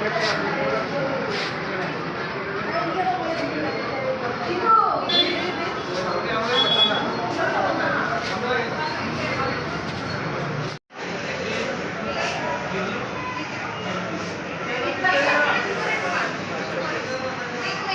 Gracias.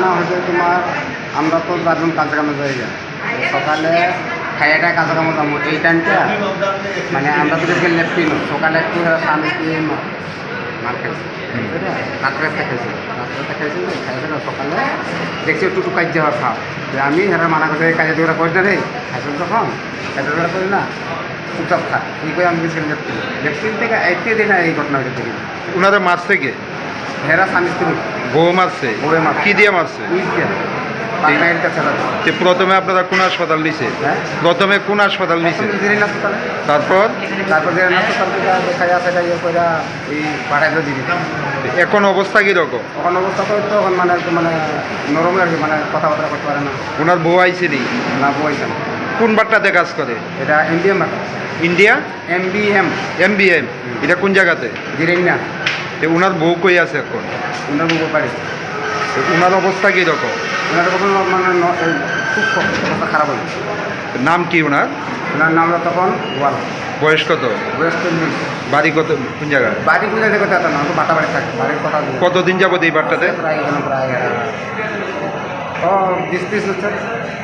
আমার আমরা তো চারজন কাজে কামে যাই। সকালে খাইয়াটা কাজে কামে যাব এই টাইমটা মানে আমরা তো গেলে লেফটিন সকালে একটু স্বামী মার খাইছি। রাত্রে খাইছি রাত্রে খাইছি খাই সকালে দেখছি একটু টুকাই যাওয়ার খাও যে আমি হেরা মানা করতে কাজে করি না রে খাইছেন তখন কাজে না চুপচাপ খা। এই করে আমি গেছিলাম লেফটিন লেফটিন থেকে আইতে দিন এই ঘটনা হয়েছে দেখি। ওনারা মারছে কে হেরা স্বামী স্ত্রী বউ মারছে। কি দিয়ে মারছে? প্রথমে আপনারা কোন হাসপাতাল নিছে? হ্যাঁ। প্রথমে কোন হাসপাতাল নিছে? তারপর? এখন অবস্থা কীরকম? অবস্থা করে তো এখন মানে মানে নরম আর মানে কথাবার্তা করতে পারে না। ওনার বউ আইছে নি? না বইছেন কোন কাজ করে? এটা M B M India? M B M M B M এটা কোন জায়গাতে? জিরিন তো ওনার বউ কই আছে এখন? উনার বুক পারি তো ওনার অবস্থা কীরকম? ওনার তখন মানে খুব অবস্থা খারাপ হলো নাম কি ওনার ওনার নাম তখন গোয়াল। বয়স কত? বয়স চল্লিশ। বাড়ি কত কোন জায়গায়? বাড়ি পুজো দেখতে যেত না তো বাটা বাড়ি থাকে বাড়ির কথা। কতদিন যাবত এই বাট্টাতে প্রায় এখানে প্রায় ও বিশ ত্রিশ হচ্ছে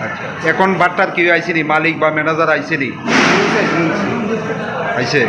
আচ্ছা। এখন বাট্টার কি আইছে নি মালিক বা ম্যানেজার আইছে নি শুনছে, শুনছি। আইছে